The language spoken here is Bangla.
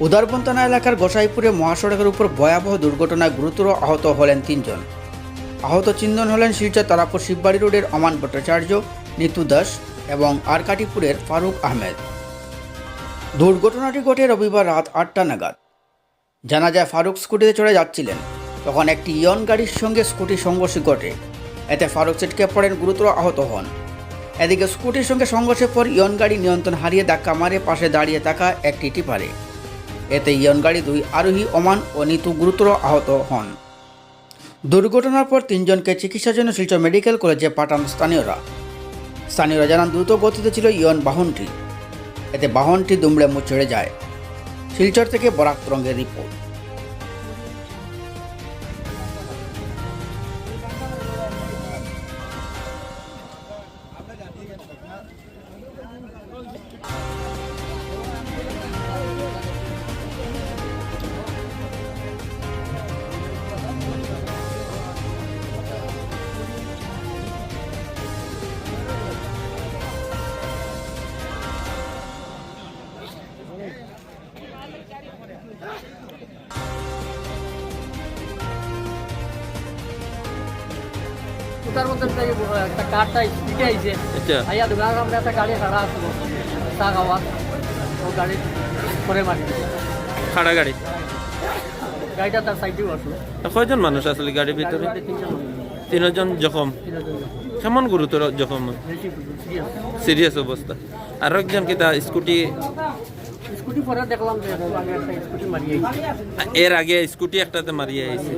উদারবন্তনা এলাকার গোসাইপুরে মহাসড়কের উপর ভয়াবহ দুর্ঘটনায় গুরুতর আহত হলেন তিনজন। আহত তিনজন হলেন শিলচর তারাপুর শিববাড়ি রোডের অমান ভট্টাচার্য, নিতু দাস এবং আরকাটিপুরের ফারুক আহমেদ। দুর্ঘটনাটি ঘটে রবিবার রাত আটটা নাগাদ। জানা যায়, ফারুক স্কুটিতে চড়ে যাচ্ছিলেন। তখন একটি ইয়ন গাড়ির সঙ্গে স্কুটি সংঘর্ষ ঘটে। এতে ফারুক ছিটকে পড়েন, গুরুতর আহত হন। এদিকে স্কুটির সঙ্গে সংঘর্ষের পর ইয়ন গাড়ি নিয়ন্ত্রণ হারিয়ে ধাক্কা মারে পাশে দাঁড়িয়ে থাকা একটি টিপারে। এতে ইয়ন গাড়ি দুই আরোহী অমান ও নিতু গুরুতর আহত হন। দুর্ঘটনার পর তিনজনকে চিকিৎসার জন্য শিলচর মেডিকেল কলেজে পাঠান স্থানীয়রা। স্থানীয়রা জানান, দ্রুত গতিতে ছিল ইয়ন বাহনটি। এতে বাহনটি দুমড়ে মুচড়ে যায়। শিলচর থেকে বরাক তরঙ্গের রিপোর্ট। উতার মধ্যে থেকে একটা কারটা স্পিডে আইছে। আচ্ছা। আইয়া দোকানের সামনে একটা গাড়ি খাড়া আসলো চা খাওয়া ও গাড়ি করে মারি খাড়া গাড়ি? গাড়িটা তার সাইডেও আসলো কয়জন মানুষ আসলে গাড়ির ভিতরে? তিনজন তিনজন জখম? তিনজন কেমন গুরুতর জখম? সিরিয়াস অবস্থা। আর একজন কি তা স্কুটি? স্কুটি পরে দেখলাম যে একটা স্কুটি মারি আইছে। এর আগে স্কুটি একটাতে মারিয়ে আইছে।